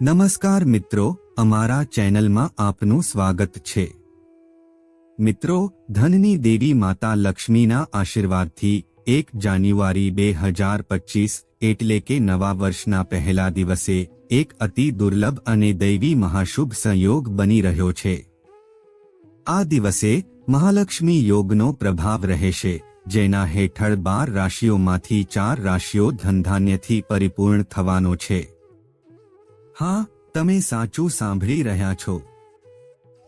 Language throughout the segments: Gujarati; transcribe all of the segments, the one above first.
નમસ્કાર મિત્રો, અમારા ચેનલમાં આપનું સ્વાગત છે. મિત્રો, ધનની દેવી માતા લક્ષ્મીના આશીર્વાદથી એક જાન્યુઆરી બે હજાર પચીસ, એટલે કે નવા વર્ષના પહેલા દિવસે, એક અતિ દુર્લભ અને દૈવી મહાશુભ સંયોગ બની રહ્યો છે. આ દિવસે, મહાલક્ષ્મી યોગનો પ્રભાવ રહેશે, જેના હેઠળ બાર રાશિઓમાંથી ચાર રાશિઓ ધનધાન્યથી પરિપૂર્ણ થવાનો છે. હા, તમે સાચું સાંભળી રહ્યા છો.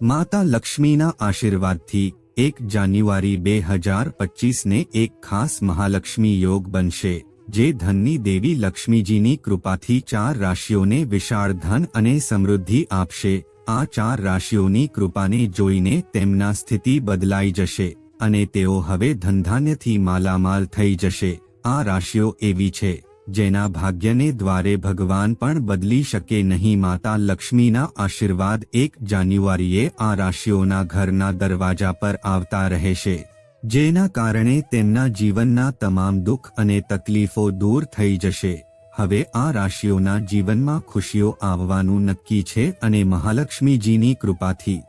માતા લક્ષ્મીના આશીર્વાદથી એક જાન્યુઆરી બે હજાર પચીસને એક ખાસ મહાલક્ષ્મી યોગ બનશે, જે ધનની દેવી લક્ષ્મીજીની કૃપાથી ચાર રાશિઓને વિશાળ ધન અને સમૃદ્ધિ આપશે. આ ચાર રાશિઓની કૃપાને જોઈને તેમના સ્થિતિ બદલાઈ જશે અને તેઓ હવે ધનધાન્યથી માલામાલ થઈ જશે. આ રાશિઓ એવી છે. જેના ભાગ્યને દ્વારે ભગવાન પણ બદલી શકે નહીં. માતા લક્ષ્મીના આશીર્વાદ એક જાન્યુઆરીએ આ રાશિઓના ઘરના દરવાજા પર આવતા રહેશે, જેના કારણે તેમના જીવનના તમામ દુઃખ અને તકલીફો દૂર થઈ જશે. હવે આ રાશિઓના જીવનમાં ખુશીઓ આવવાનું નક્કી છે અને મહાલક્ષ્મીજીની કૃપાથી.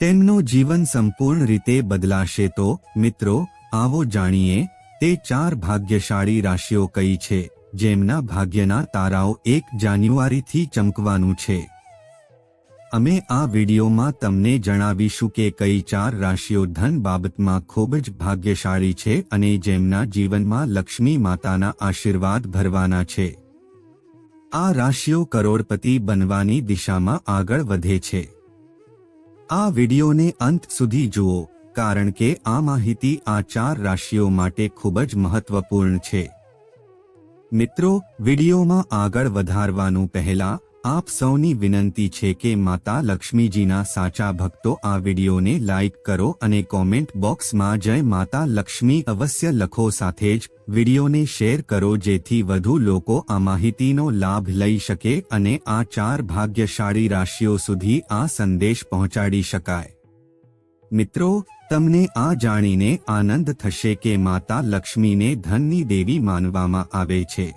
તેમનું જીવન સંપૂર્ણ રીતે બદલાશે તો, મિત્રો, આવો જાણીએ તે ચાર ભાગ્યશાળી રાશિઓ કઈ છે, જેમના ભાગ્યના તારાઓ એક જાન્યુઆરીથી ચમકવાનું છે. અમે આ વિડીયોમાં તમને જણાવીશું કે કઈ ચાર રાશિઓ ધન બાબતમાં ખૂબ જ ભાગ્યશાળી છે અને જેમના જીવનમાં લક્ષ્મી માતાના આશીર્વાદ ભરવાના છે. આ રાશિઓ કરોડપતિ બનવાની દિશામાં આગળ વધે છે. આ વિડીયોને અંત સુધી જુઓ. કારણ કે આ માહિતી આ ચાર રાશિઓ માટે ખૂબ જ મહત્વપૂર્ણ છે. મિત્રો, વિડીયોમાં આગળ વધારવાનું પહેલા, આપ સૌની વિનંતી છે કે માતા લક્ષ્મીજીના સાચા ભક્તો આ વિડીયોને લાઇક કરો અને કોમેન્ટ બોક્સમાં જય માતા લક્ષ્મી અવશ્ય લખો સાથે જ વિડીયોને શેર કરો જેથી વધુ લોકો આ માહિતીનો લાભ લઈ શકે અને આ ચાર ભાગ્યશાળી રાશિઓ સુધી આ સંદેશ પહોંચાડી શકાય. મિત્રો, તમને આ જાણીને આનંદ થશે કે માતા લક્ષ્મીને ધનની દેવી માનવામાં આવે છે.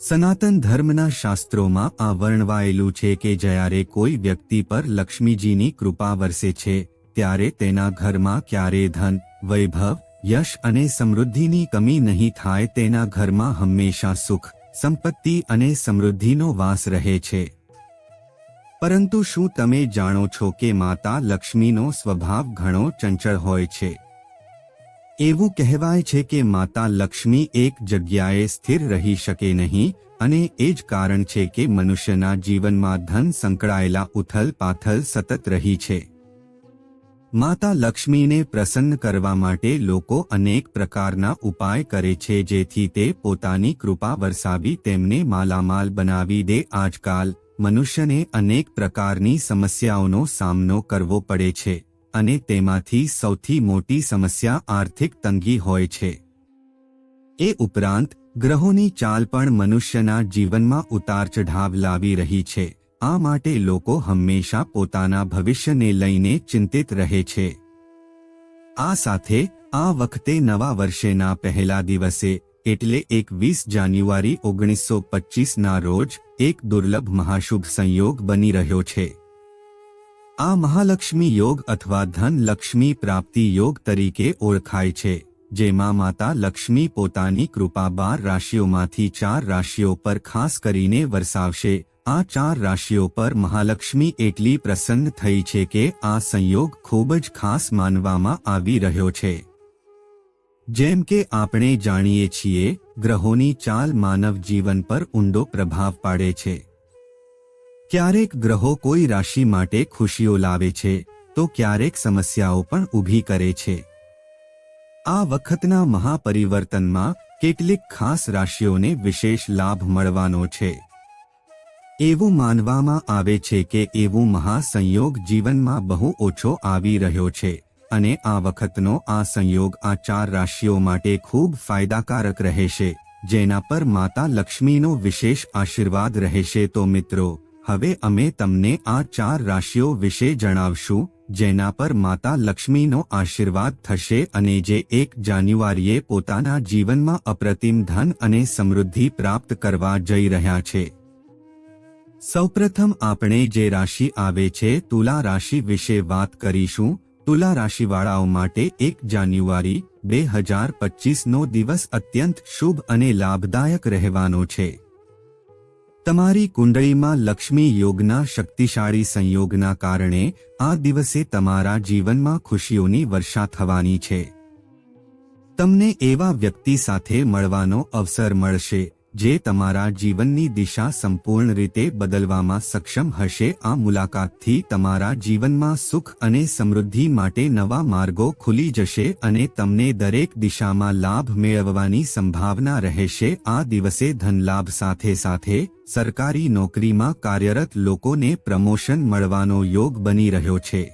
સનાતન ધર્મના શાસ્ત્રોમાં આ વર્ણવાયેલું છે કે જ્યારે કોઈ વ્યક્તિ પર લક્ષ્મીજીની કૃપા વરસે છે, ત્યારે તેના ઘરમાં ક્યારે ધન, વૈભવ, યશ અને સમૃદ્ધિની કમી નહીં થાય, તેના ઘરમાં હંમેશા સુખ, સંપત્તિ અને સમૃદ્ધિનો વાસ રહે છે. પરંતુ શું તમે જાણો છો કે માતા લક્ષ્મીનો સ્વભાવ ઘણો ચંચળ હોય છે? એવું કહેવાય છે કે માતા લક્ષ્મી એક જગ્યાએ સ્થિર રહી શકે નહીં અને એ જ કારણ છે કે મનુષ્યના જીવનમાં ધન સંકળાયેલા ઉથલ પાથલ સતત રહી છે. માતા લક્ષ્મીને પ્રસન્ન કરવા માટે લોકો અનેક પ્રકારના ઉપાય કરે છે જેથી તે પોતાની કૃપા વરસાવી તેમને માલામાલ બનાવી દે. આજકાલ મનુષ્યને અનેક પ્રકારની સમસ્યાઓનો સામનો કરવો પડે છે અને તેમાંથી સૌથી મોટી સમસ્યા આર્થિક તંગી હોય છે. એ ઉપરાંત, ગ્રહોની ચાલ પણ મનુષ્યના જીવનમાં ઉતાર ચઢાવ લાવી રહી છે. આ માટે લોકો હંમેશા પોતાના ભવિષ્યને લઈને ચિંતિત રહે છે. આ સાથે, આ વખતે નવા વર્ષેના પહેલા દિવસે, એટલે એકવીસ જાન્યુઆરી ઓગણીસો પચીસના રોજ એક દુર્લભ મહાશુભ સંયોગ બની રહ્યો છે. આ મહાલક્ષ્મી યોગ અથવા ધન લક્ષ્મી પ્રાપ્તિ યોગ તરીકે ઓળખાય છે, જેમાં માતા લક્ષ્મી પોતાની કૃપા બાર રાશિઓમાંથી ચાર રાશિઓ પર ખાસ કરીને વરસાવશે. આ ચાર રાશિઓ પર મહાલક્ષ્મી એટલી પ્રસન્ન થઈ છે કે આ સંયોગ ખૂબ જ ખાસ માનવામાં આવી રહ્યો છે. જેમ કે આપણે જાણીએ છીએ, ગ્રહોની ચાલ માનવ જીવન પર ઊંડો પ્રભાવ પાડે છે. ક્યારેક ગ્રહો કોઈ રાશિ માટે ખુશીઓ લાવે છે, તો ક્યારેક સમસ્યાઓ પણ ઊભી કરે છે. આ વખતના મહાપરિવર્તનમાં કેટલીક ખાસ રાશિઓને વિશેષ લાભ મળવાનો છે. એવું માનવામાં આવે છે કે એવું મહાસંયોગ જીવનમાં બહુ ઓછો આવી રહ્યો છે. અને આ વખતનો આ સંયોગ આ ચાર રાશિઓ માટે ખૂબ ફાયદાકારક રહેશે, જેના પર માતા લક્ષ્મીનો વિશેષ આશીર્વાદ રહેશે. તો મિત્રો, હવે અમે તમને આ ચાર રાશિઓ વિશે જણાવશું, જેના પર માતા લક્ષ્મીનો આશીર્વાદ થશે અને જે એક જાન્યુઆરીએ પોતાના જીવનમાં અપ્રતિમ ધન અને સમૃદ્ધિ પ્રાપ્ત કરવા જઈ રહ્યા છે. સૌપ્રથમ આપણે જે રાશિ આવે છે, તુલા રાશિ વિશે વાત કરીશું તુલા રાશિવાળાઓ માટે એક જાન્યુઆરી, બે હજાર પચીસનો દિવસ અત્યંત શુભ અને લાભદાયક રહેવાનો છે. તમારી કુંડળીમાં લક્ષ્મી યોગના શક્તિશાળી સંયોગના કારણે આ દિવસે તમારા જીવનમાં ખુશીઓની વર્ષા થવાની છે. તમને એવા વ્યક્તિ સાથે મળવાનો અવસર મળશે. જે તમારા જીવનની દિશા સંપૂર્ણ રીતે બદલવામાં સક્ષમ હશે. આ મુલાકાતથી તમારા જીવનમાં સુખ અને સમૃદ્ધિ માટે નવા માર્ગો ખુલી જશે અને તમને દરેક દિશામાં લાભ મેળવવાની સંભાવના રહેશે. આ દિવસે ધનલાભ સાથે સાથે સરકારી નોકરીમાં કાર્યરત લોકોને પ્રમોશન મળવાનો યોગ બની રહ્યો છે.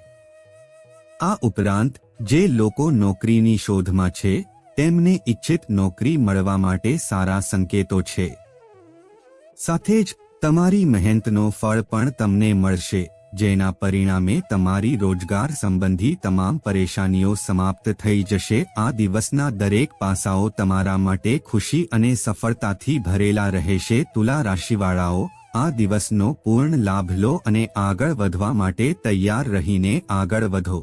આ ઉપરાંત, જે લોકો નોકરીની શોધમાં છે તેમને ઇચ્છિત નોકરી મળવા માટે સારા સંકેતો છે. સાથે જ, તમારી મહેનતનો ફળ પણ તમને મળશે, જેના પરિણામે તમારી રોજગાર સંબંધી તમામ પરેશાનીઓ સમાપ્ત થઈ જશે. આ દિવસના દરેક પાસાઓ તમારા માટે ખુશી અને સફળતાથી ભરેલા રહેશે. તુલા રાશિવાળાઓ, આ દિવસનો પૂર્ણ લાભ લો અને આગળ વધવા માટે તૈયાર રહીને આગળ વધો.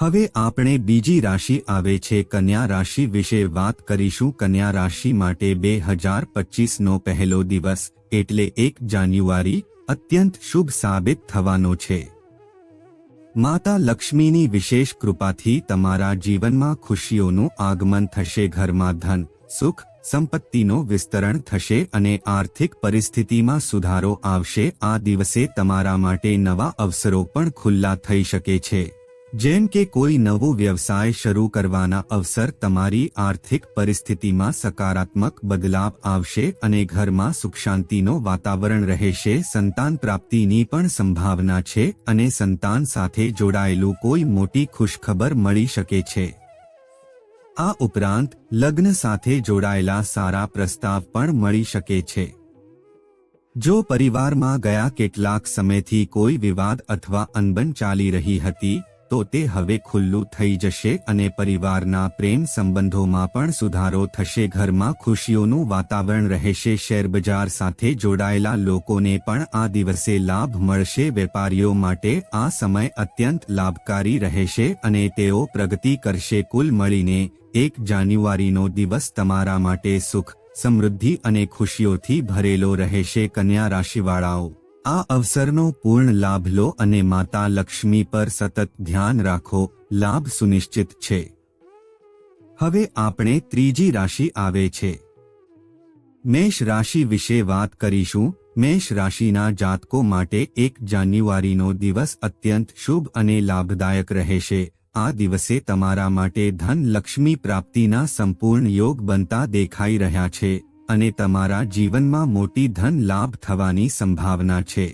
હવે આપણે બીજી રાશિ આવે છે, કન્યા રાશિ વિશે વાત કરીશું. કન્યા રાશિ માટે બે હજાર પચીસનો પહેલો દિવસ, એટલે એક જાન્યુઆરી, અત્યંત શુભ સાબિત થવાનો છે. માતા લક્ષ્મીની વિશેષ કૃપાથી તમારા જીવનમાં ખુશીઓનું આગમન થશે, ઘરમાં ધન, સુખ, સંપત્તિનો વિસ્તરણ થશે અને આર્થિક પરિસ્થિતિમાં સુધારો આવશે. આ દિવસે તમારા માટે નવા અવસરો પણ ખુલ્લા થઈ શકે છે. જેમ કે કોઈ નવો વ્યવસાય શરૂ કરવાના અવસર તમારી આર્થિક પરિસ્થિતિમાં સકારાત્મક બદલાવ આવશે અને ઘરમાં સુખ શાંતિનો વાતાવરણ રહેશે, સંતાન પ્રાપ્તિની પણ સંભાવના છે અને સંતાન સાથે જોડાયેલું કોઈ મોટી ખુશખબર મળી શકે છે. આ ઉપરાંત, લગ્ન સાથે જોડાયેલા સારા પ્રસ્તાવ પણ મળી શકે છે. જો પરિવારમાં ગયા કેટલાક સમયથી કોઈ વિવાદ અથવા અનબન ચાલી રહી હતી તો તે હવે ખુલ્લું થઈ જશે અને પરિવારના પ્રેમ સંબંધોમાં પણ સુધારો થશે. ઘરમાં ખુશીઓનું વાતાવરણ રહેશે. શેરબજાર સાથે જોડાયેલા લોકોને પણ આ દિવસે લાભ મળશે. વેપારીઓ માટે આ સમય અત્યંત લાભકારી રહેશે અને તેઓ પ્રગતિ કરશે. કુલ મળીને એક જાન્યુઆરીનો દિવસ તમારા માટે સુખ, સમૃદ્ધિ અને ખુશીઓથી ભરેલો રહેશે. કન્યા રાશિવાળાઓ આ અવસરનો પૂર્ણ લાભ લો અને માતા લક્ષ્મી પર સતત ધ્યાન રાખો, લાભ સુનિશ્ચિત છે. હવે આપણે ત્રીજી રાશિ આવે છે. મેષ રાશિ વિશે વાત કરીશું. મેષ રાશિના જાતકો માટે એક જાન્યુઆરીનો દિવસ અત્યંત શુભ અને લાભદાયક રહેશે. આ દિવસે તમારા માટે ધન લક્ષ્મી પ્રાપ્તિના સંપૂર્ણ યોગ બનતા દેખાઈ રહ્યા છે. અને તમારા જીવનમાં મોટી ધન લાભ થવાની સંભાવના છે.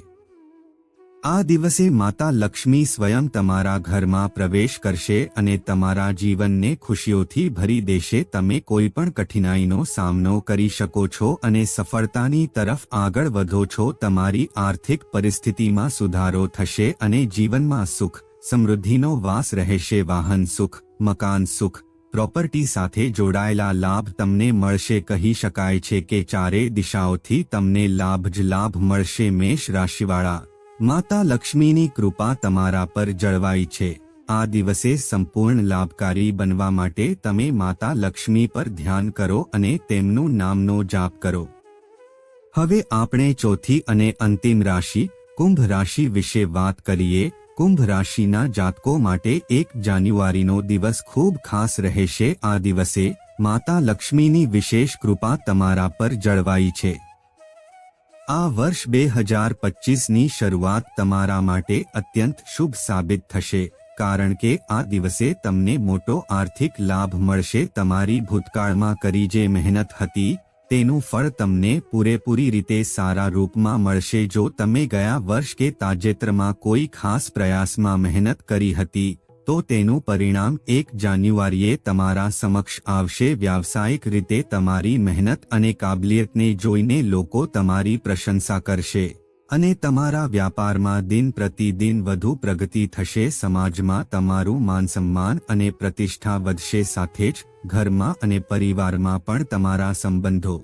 આ દિવસે માતા લક્ષ્મી સ્વયં તમારા ઘરમાં પ્રવેશ કરશે અને તમારા જીવનને ખુશીઓથી ભરી દેશે. તમે કોઈ પણ કઠિનાઈનો સામનો કરી શકો છો અને સફળતાની તરફ આગળ વધો છો. તમારી આર્થિક પરિસ્થિતિમાં સુધારો થશે અને જીવનમાં સુખ, સમૃદ્ધિનો વાસ રહેશે. વાહન સુખ, મકાન સુખ પ્રોપર્ટી સાથે જોડાયેલા લાભ તમને મળશે. કહી શકાય છે કે ચારે દિશાઓથી તમને લાભ જ લાભ મળશે. મેષ રાશિવાળા, માતા લક્ષ્મીની કૃપા તમારા પર જળવાઈ છે. આ દિવસે સંપૂર્ણ લાભકારી બનવા માટે તમે માતા લક્ષ્મી પર ધ્યાન કરો અને તેમનું નામનો જાપ કરો. હવે આપણે ચોથી અને અંતિમ રાશિ, કુંભ રાશિ વિશે વાત કરીએ. કુંભ રાશિના જાતકો માટે એક જાન્યુઆરીનો દિવસ ખૂબ ખાસ રહેશે. આ દિવસે માતા લક્ષ્મીની વિશેષ કૃપા તમારા પર જળવાઈ છે. આ વર્ષ બે હજાર પચીસની શરૂઆત તમારા માટે અત્યંત શુભ સાબિત થશે, કારણ કે આ દિવસે તમને મોટો આર્થિક લાભ મળશે. તમારી ભૂતકાળમાં કરી જે મહેનત હતી તેનું ફળ તમને પૂરેપૂરી રીતે સારા રૂપમાં મળશે. જો તમે ગયા વર્ષ કે તાજેતરમાં કોઈ ખાસ પ્રયાસમાં મહેનત કરી હતી, તો તેનું પરિણામ એક જાન્યુઆરીએ તમારા સમક્ષ આવશે. વ્યાવસાયિક રીતે તમારી મહેનત અને કાબલિયતને જોઈને લોકો તમારી પ્રશંસા કરશે. અને તમારા વ્યાપારમાં દિન પ્રતિદિન વધુ પ્રગતિ થશે, સમાજમાં તમારું માનસન્માન અને પ્રતિષ્ઠા વધશે, સાથે જ ઘરમાં અને પરિવારમાં પણ તમારા સંબંધો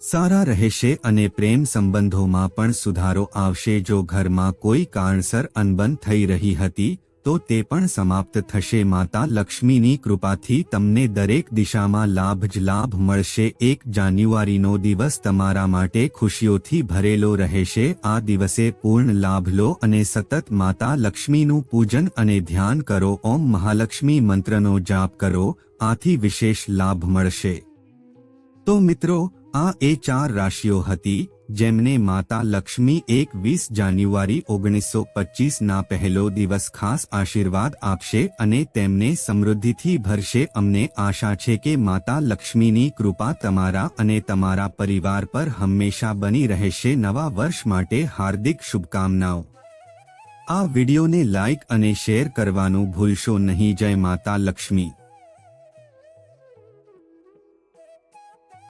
સારા રહેશે અને પ્રેમ સંબંધોમાં પણ સુધારો આવશે. જો ઘરમાં કોઈ કારણસર અનબન થઈ રહી હતી તો તે પણ સમાપ્ત થશે. માતા લક્ષ્મીની કૃપાથી તમને દરેક દિશામાં લાભ જ લાભ મળશે. એક જાન્યુઆરીનો દિવસ તમારા માટે ખુશીઓથી ભરેલો રહેશે. આ દિવસે પૂર્ણ લાભ લો અને સતત માતા લક્ષ્મીનું પૂજન અને ધ્યાન કરો. ઓમ મહાલક્ષ્મી મંત્રનો જાપ કરો. આથી વિશેષ લાભ મળશે. તો મિત્રો, આ એ ચાર રાશિઓ હતી. જેમને માતા લક્ષ્મી એક વીસ જાન્યુઆરી ઓગણીસો પચીસના પહેલો દિવસ ખાસ આશીર્વાદ આપશે અને તેમને સમૃદ્ધિથી ભરશે. અમને આશા છે કે માતા લક્ષ્મીની કૃપા તમારા અને તમારા પરિવાર પર હંમેશા બની રહેશે. નવા વર્ષ માટે હાર્દિક શુભકામનાઓ. આ વિડિયોને લાઇક અને શેર કરવાનું ભૂલશો નહીં. જય માતા લક્ષ્મી.